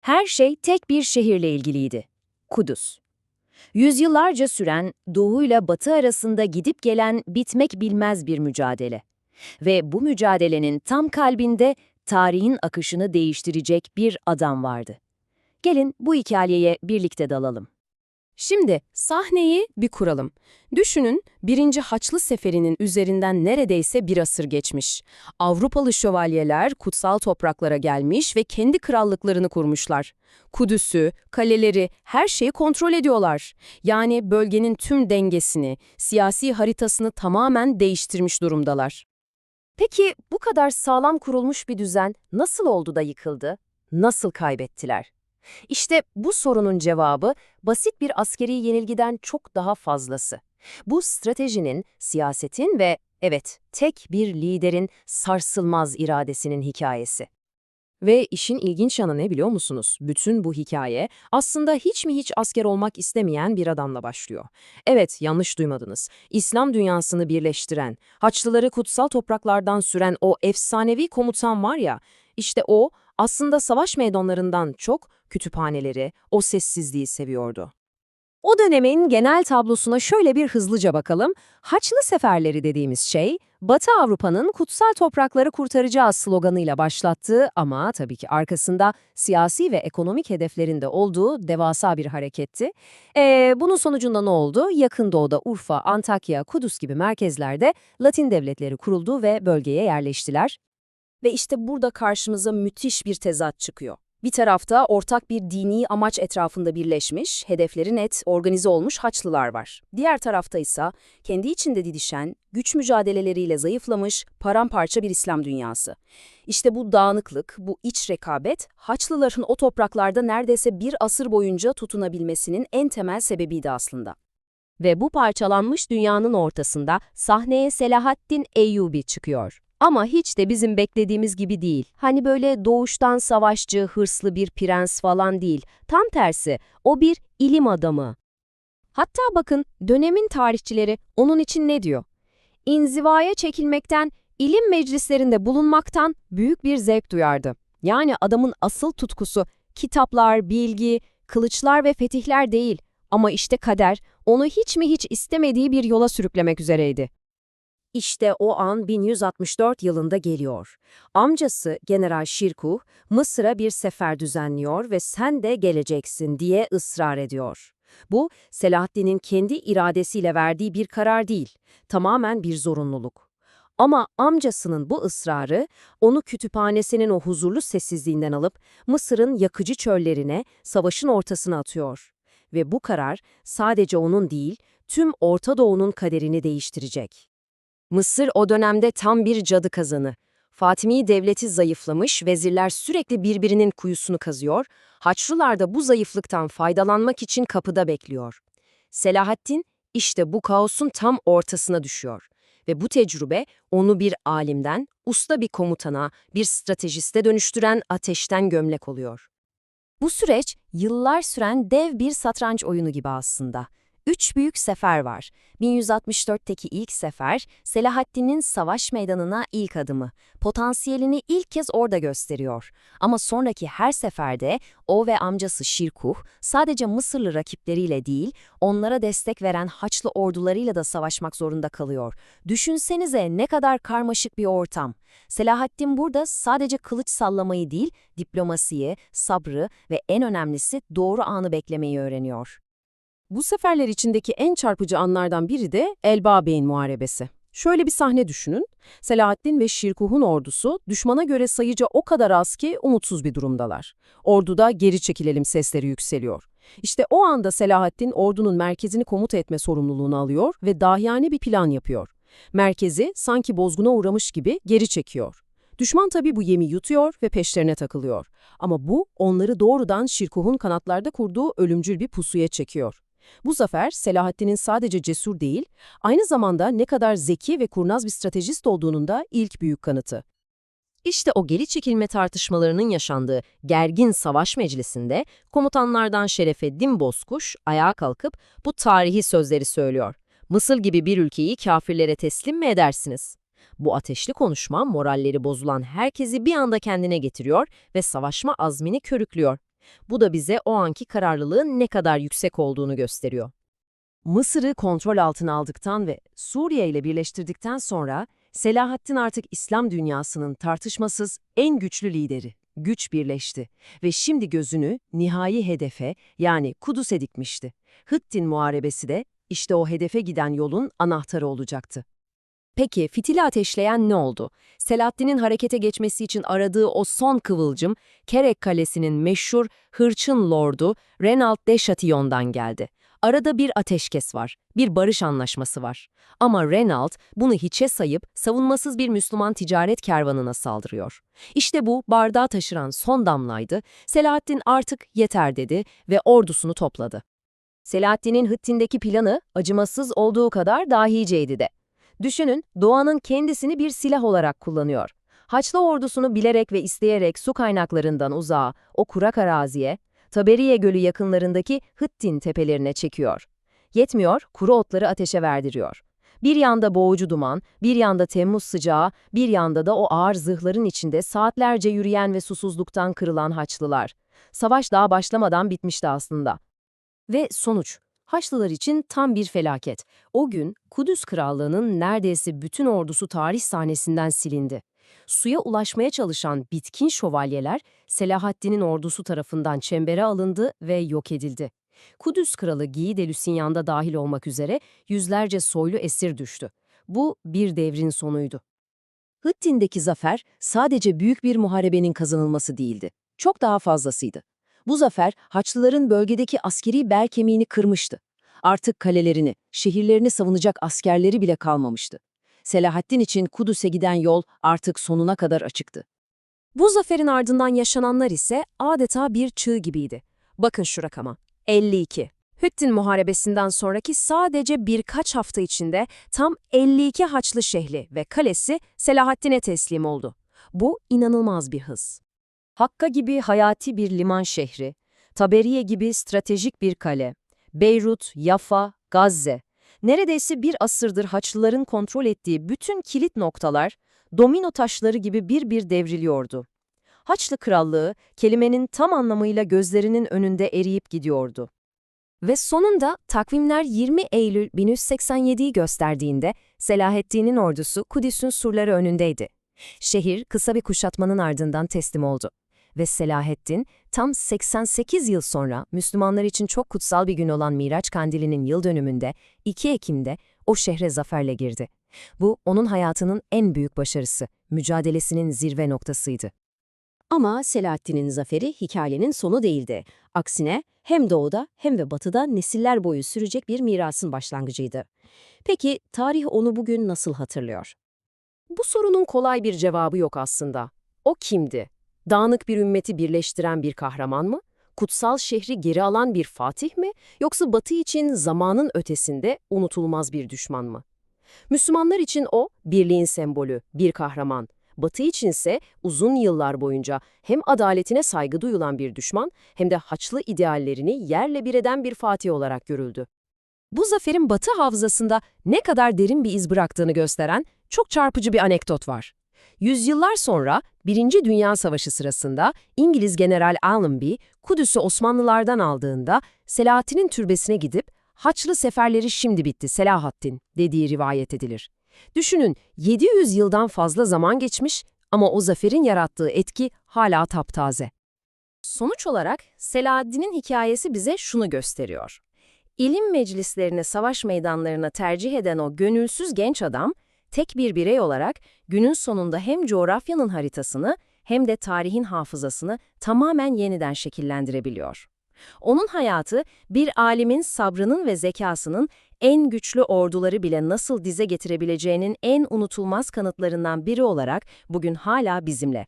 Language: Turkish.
Her şey tek bir şehirle ilgiliydi. Kudüs. Yüzyıllarca süren doğuyla batı arasında gidip gelen bitmek bilmez bir mücadele. Ve bu mücadelenin tam kalbinde tarihin akışını değiştirecek bir adam vardı. Gelin bu hikayeye birlikte dalalım. Şimdi sahneyi bir kuralım. Düşünün birinci Haçlı Seferi'nin üzerinden neredeyse bir asır geçmiş. Avrupalı şövalyeler kutsal topraklara gelmiş ve kendi krallıklarını kurmuşlar. Kudüs'ü, kaleleri, her şeyi kontrol ediyorlar. Yani bölgenin tüm dengesini, siyasi haritasını tamamen değiştirmiş durumdalar. Peki bu kadar sağlam kurulmuş bir düzen nasıl oldu da yıkıldı? Nasıl kaybettiler? İşte bu sorunun cevabı basit bir askeri yenilgiden çok daha fazlası. Bu stratejinin, siyasetin ve evet tek bir liderin sarsılmaz iradesinin hikayesi. Ve işin ilginç yanı ne biliyor musunuz? Bütün bu hikaye aslında hiç mi hiç asker olmak istemeyen bir adamla başlıyor. Evet, yanlış duymadınız. İslam dünyasını birleştiren, Haçlıları kutsal topraklardan süren o efsanevi komutan var ya, işte o aslında savaş meydanlarından çok kütüphaneleri, o sessizliği seviyordu. O dönemin genel tablosuna şöyle bir hızlıca bakalım. Haçlı seferleri dediğimiz şey, Batı Avrupa'nın kutsal toprakları kurtaracağız sloganıyla başlattığı ama tabii ki arkasında siyasi ve ekonomik hedeflerinde olduğu devasa bir hareketti. Ee, bunun sonucunda ne oldu? Yakın Doğu'da Urfa, Antakya, Kudüs gibi merkezlerde Latin devletleri kuruldu ve bölgeye yerleştiler. Ve işte burada karşımıza müthiş bir tezat çıkıyor. Bir tarafta ortak bir dini amaç etrafında birleşmiş, hedefleri net, organize olmuş Haçlılar var. Diğer tarafta ise kendi içinde didişen, güç mücadeleleriyle zayıflamış, paramparça bir İslam dünyası. İşte bu dağınıklık, bu iç rekabet, Haçlıların o topraklarda neredeyse bir asır boyunca tutunabilmesinin en temel sebebiydi aslında. Ve bu parçalanmış dünyanın ortasında sahneye Selahaddin Eyyubi çıkıyor. Ama hiç de bizim beklediğimiz gibi değil. Hani böyle doğuştan savaşçı, hırslı bir prens falan değil. Tam tersi, o bir ilim adamı. Hatta bakın dönemin tarihçileri onun için ne diyor? İnzivaya çekilmekten, ilim meclislerinde bulunmaktan büyük bir zevk duyardı. Yani adamın asıl tutkusu kitaplar, bilgi, kılıçlar ve fetihler değil. Ama işte kader onu hiç mi hiç istemediği bir yola sürüklemek üzereydi. İşte o an 1164 yılında geliyor. Amcası General Şirkuh, Mısır'a bir sefer düzenliyor ve sen de geleceksin diye ısrar ediyor. Bu, Selahaddin'in kendi iradesiyle verdiği bir karar değil, tamamen bir zorunluluk. Ama amcasının bu ısrarı, onu kütüphanesinin o huzurlu sessizliğinden alıp Mısır'ın yakıcı çöllerine, savaşın ortasına atıyor. Ve bu karar sadece onun değil, tüm Orta Doğu'nun kaderini değiştirecek. Mısır o dönemde tam bir cadı kazanı. Fatimi devleti zayıflamış, vezirler sürekli birbirinin kuyusunu kazıyor, Haçlılar da bu zayıflıktan faydalanmak için kapıda bekliyor. Selahaddin işte bu kaosun tam ortasına düşüyor ve bu tecrübe onu bir alimden, usta bir komutana, bir stratejiste dönüştüren ateşten gömlek oluyor. Bu süreç yıllar süren dev bir satranç oyunu gibi aslında. Üç büyük sefer var. 1164'teki ilk sefer, Selahaddin'in savaş meydanına ilk adımı. Potansiyelini ilk kez orada gösteriyor. Ama sonraki her seferde o ve amcası Şirkuh sadece Mısırlı rakipleriyle değil, onlara destek veren Haçlı ordularıyla da savaşmak zorunda kalıyor. Düşünsenize ne kadar karmaşık bir ortam. Selahaddin burada sadece kılıç sallamayı değil, diplomasiyi, sabrı ve en önemlisi doğru anı beklemeyi öğreniyor. Bu seferler içindeki en çarpıcı anlardan biri de Elba Bey'in muharebesi. Şöyle bir sahne düşünün. Selahaddin ve Şirkuh'un ordusu düşmana göre sayıca o kadar az ki umutsuz bir durumdalar. Orduda geri çekilelim sesleri yükseliyor. İşte o anda Selahaddin ordunun merkezini komuta etme sorumluluğunu alıyor ve dahiyane bir plan yapıyor. Merkezi sanki bozguna uğramış gibi geri çekiyor. Düşman tabii bu yemi yutuyor ve peşlerine takılıyor. Ama bu onları doğrudan Şirkuh'un kanatlarda kurduğu ölümcül bir pusuya çekiyor. Bu zafer Selahaddin'in sadece cesur değil, aynı zamanda ne kadar zeki ve kurnaz bir stratejist olduğunun da ilk büyük kanıtı. İşte o geri çekilme tartışmalarının yaşandığı gergin savaş meclisinde komutanlardan Şerefeddin Bozkuş ayağa kalkıp bu tarihi sözleri söylüyor. Mısır gibi bir ülkeyi kafirlere teslim mi edersiniz? Bu ateşli konuşma moralleri bozulan herkesi bir anda kendine getiriyor ve savaşma azmini körüklüyor. Bu da bize o anki kararlılığın ne kadar yüksek olduğunu gösteriyor. Mısır'ı kontrol altına aldıktan ve Suriye ile birleştirdikten sonra Selahaddin artık İslam dünyasının tartışmasız en güçlü lideri. Güç birleşti ve şimdi gözünü nihai hedefe yani Kudüs'e dikmişti. Hıttin Muharebesi de işte o hedefe giden yolun anahtarı olacaktı. Peki fitili ateşleyen ne oldu? Selahaddin'in harekete geçmesi için aradığı o son kıvılcım, Kerek Kalesi'nin meşhur Hırçın Lordu Renald de Chatillon'dan geldi. Arada bir ateşkes var, bir barış anlaşması var. Ama Renald bunu hiçe sayıp savunmasız bir Müslüman ticaret kervanına saldırıyor. İşte bu bardağı taşıran son damlaydı. Selahaddin artık yeter dedi ve ordusunu topladı. Selahaddin'in Hıttin'deki planı acımasız olduğu kadar dahiceydi de. Düşünün, doğanın kendisini bir silah olarak kullanıyor. Haçlı ordusunu bilerek ve isteyerek su kaynaklarından uzağa, o kurak araziye, Taberiye Gölü yakınlarındaki Hıttin tepelerine çekiyor. Yetmiyor, kuru otları ateşe verdiriyor. Bir yanda boğucu duman, bir yanda Temmuz sıcağı, bir yanda da o ağır zırhların içinde saatlerce yürüyen ve susuzluktan kırılan Haçlılar. Savaş daha başlamadan bitmişti aslında. Ve sonuç, Haçlılar için tam bir felaket. O gün Kudüs Krallığı'nın neredeyse bütün ordusu tarih sahnesinden silindi. Suya ulaşmaya çalışan bitkin şövalyeler Selahaddin'in ordusu tarafından çembere alındı ve yok edildi. Kudüs Kralı Giyi de Lusignan da dahil olmak üzere yüzlerce soylu esir düştü. Bu bir devrin sonuydu. Hıttin'deki zafer sadece büyük bir muharebenin kazanılması değildi. Çok daha fazlasıydı. Bu zafer Haçlıların bölgedeki askeri bel kemiğini kırmıştı. Artık kalelerini, şehirlerini savunacak askerleri bile kalmamıştı. Selahaddin için Kudüs'e giden yol artık sonuna kadar açıktı. Bu zaferin ardından yaşananlar ise adeta bir çığ gibiydi. Bakın şu rakama. 52. Hüttin Muharebesi'nden sonraki sadece birkaç hafta içinde tam 52 Haçlı şehri ve kalesi Selahaddin'e teslim oldu. Bu inanılmaz bir hız. Hakka gibi hayati bir liman şehri, Taberiye gibi stratejik bir kale, Beyrut, Yafa, Gazze, neredeyse bir asırdır Haçlıların kontrol ettiği bütün kilit noktalar, domino taşları gibi bir bir devriliyordu. Haçlı Krallığı, kelimenin tam anlamıyla gözlerinin önünde eriyip gidiyordu. Ve sonunda takvimler 20 Eylül 1187'yi gösterdiğinde Selahaddin'in ordusu Kudüs'ün surları önündeydi. Şehir kısa bir kuşatmanın ardından teslim oldu. Ve Selahaddin tam 88 yıl sonra Müslümanlar için çok kutsal bir gün olan Miraç Kandili'nin yıl dönümünde 2 Ekim'de o şehre zaferle girdi. Bu onun hayatının en büyük başarısı, mücadelesinin zirve noktasıydı. Ama Selahaddin'in zaferi hikayenin sonu değildi. Aksine hem doğuda hem de batıda nesiller boyu sürecek bir mirasın başlangıcıydı. Peki tarih onu bugün nasıl hatırlıyor? Bu sorunun kolay bir cevabı yok aslında. O kimdi? Dağınık bir ümmeti birleştiren bir kahraman mı? Kutsal şehri geri alan bir fatih mi? Yoksa Batı için zamanın ötesinde unutulmaz bir düşman mı? Müslümanlar için o, birliğin sembolü, bir kahraman. Batı içinse uzun yıllar boyunca hem adaletine saygı duyulan bir düşman hem de haçlı ideallerini yerle bir eden bir fatih olarak görüldü. Bu zaferin Batı hafızasında ne kadar derin bir iz bıraktığını gösteren çok çarpıcı bir anekdot var. Yüzyıllar sonra Birinci Dünya Savaşı sırasında İngiliz General Allenby, Kudüs'ü Osmanlılardan aldığında Selahaddin'in türbesine gidip Haçlı seferleri şimdi bitti Selahaddin dediği rivayet edilir. Düşünün 700 yıldan fazla zaman geçmiş ama o zaferin yarattığı etki hala taptaze. Sonuç olarak Selahaddin'in hikayesi bize şunu gösteriyor. İlim meclislerini savaş meydanlarına tercih eden o gönülsüz genç adam, tek bir birey olarak günün sonunda hem coğrafyanın haritasını hem de tarihin hafızasını tamamen yeniden şekillendirebiliyor. Onun hayatı bir alimin sabrının ve zekasının en güçlü orduları bile nasıl dize getirebileceğinin en unutulmaz kanıtlarından biri olarak bugün hala bizimle.